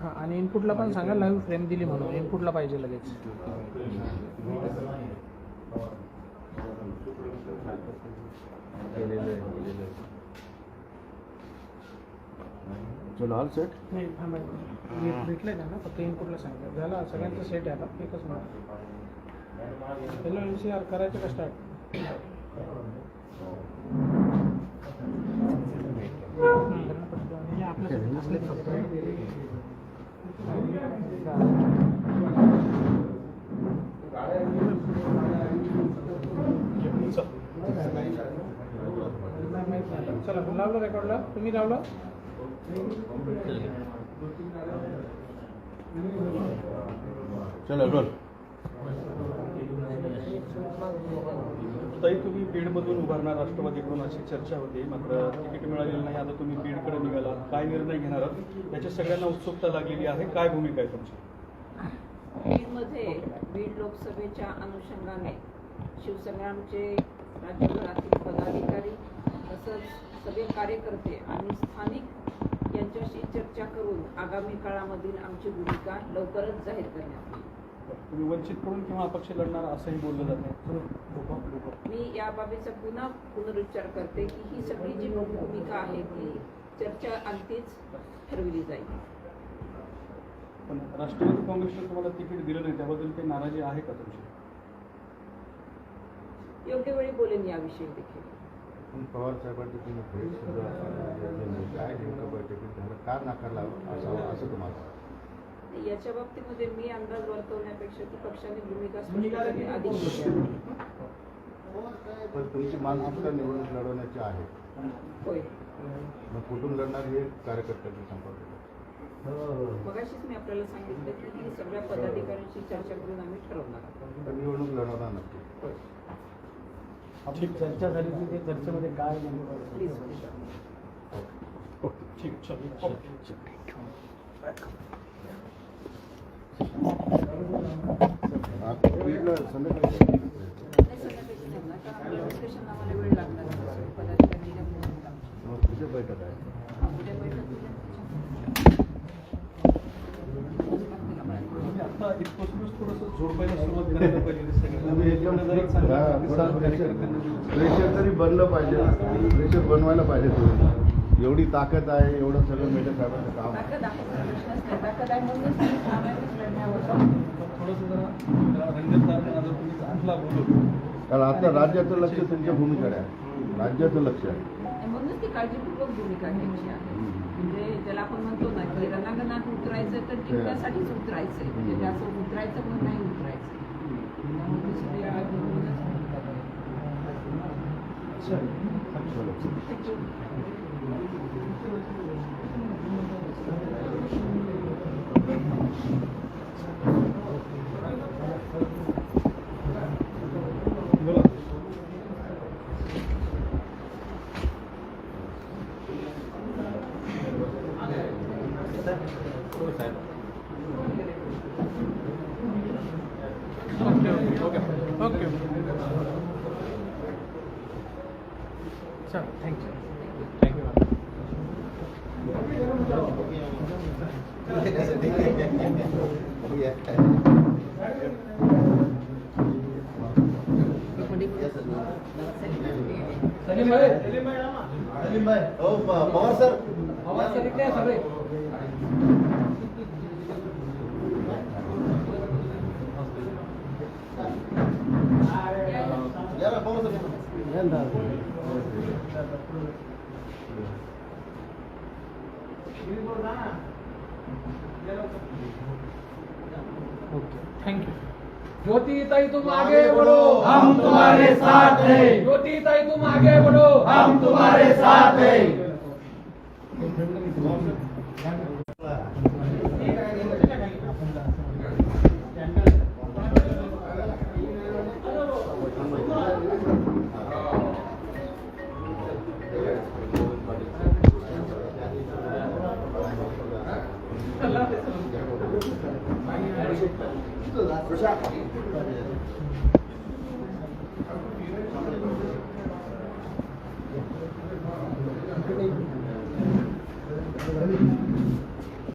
हां आणि इनपुटला पण सांगा लाईव्ह फ्रेम दिली म्हणून. इनपुटला पाहिजे लगेच. चलो ऑल सेट नाही थांबा. भेट- भेटलंय त्यांना फक्त इनपुटला सांगितलं झाला सगळ्यांचा सेट आहे आता. एकच minute. Hello N C R करायचं का स्टार्ट चला लावलं रेकॉर्डला तुम्ही लावलं चलो रोल ताई तुम्ही बीडमधून उभारणार राष्ट्रवादीकडून अशी चर्चा होती मात्र तिकीट मिळालेलं नाही आता तुम्ही बीडकडे निघाला. काय निर्णय घेणार आहात? याची सगळ्यांना उत्सुकता लागलेली आहे. काय भूमिका आहे तुमची? बीडमध्ये बीड लोकसभेच्या अनुषंगाने शिवसंग्रामचे राज्यभरातील पदाधिकारी तसंच सगळे कार्यकर्ते आणि स्थानिक यांच्याशी चर्चा करून आगामी काळामधील आमची भूमिका लवकरच जाहीर करण्यात येईल. तुम्ही वंचितकडून किंवा अपक्ष लढणार असंही बोललं जाते मी या बाबीचा पुन्हा पुनरुच्चार करते की ही सगळी जी भूमिका आहे ती चर्चा अंतीच ठरविली जाईल. पण राष्ट्रवादी काँग्रेसनं तुम्हाला तिकीट दिलं नाही त्याबद्दल काही नाराजी आहे का तुमची? योग्य वेळी बोलेन याविषयी देखील. पवार साहेबांची तुम्ही भेट सुद्धा झाली. काय नेमकं बैठकीत झालं का नाकारला असावं असं तुम्हाला याच्या बाबतीमध्ये मी अंदाज वर्तवण्यापेक्षा ती पक्षाने भूमिका अधिक आहे. पण तुमची मानसिकता निवडणूक लढवण्याची आहे. होय. मग कुठून लढणार हे कार्यकर्त्यांनी संपर्क मगाशीच मी आपल्याला सांगितलं की ही सगळ्या पदाधिकाऱ्यांशी चर्चा करून आम्ही ठरवणार निवडणूक लढवणार नक्की. आपली चर्चा झाली की ते चर्चेमध्ये काय प्लीज ठीक चल. प्रेशर तरी बनलं पाहिजे. प्रेशर बनवायला पाहिजे तुम्ही. एवढी ताकद आहे एवढं सगळं मेजर साहेबांचं काम आहे. कारण आता राज्याचं लक्ष तुमच्या भूमिकडे आहे. राज्याचं लक्ष आहे. म्हणूनच ती काळजीपूर्वक भूमिका घ्यायची आहे. म्हणजे ज्याला आपण म्हणतो ना की रणांगणात उतरायचं तर टिकण्यासाठीच उतरायचंय. म्हणजे असं उतरायचं म्हणून नाही उतरायचं त्यामुळे ती सगळी काळजी घेऊनच भूमिका करायची. चलो thank you thank you Salim भाई सलीम भाई सलीम भाई ओ पवार सर। पवार सर इकडे सर थैंक यू ज्योति ताई तुम आगे बढ़ो। हम तुम्हारे साथ हैं। ज्योति ताई तुम आगे बढ़ो। हम तुम्हारे साथ हैं। Where's that?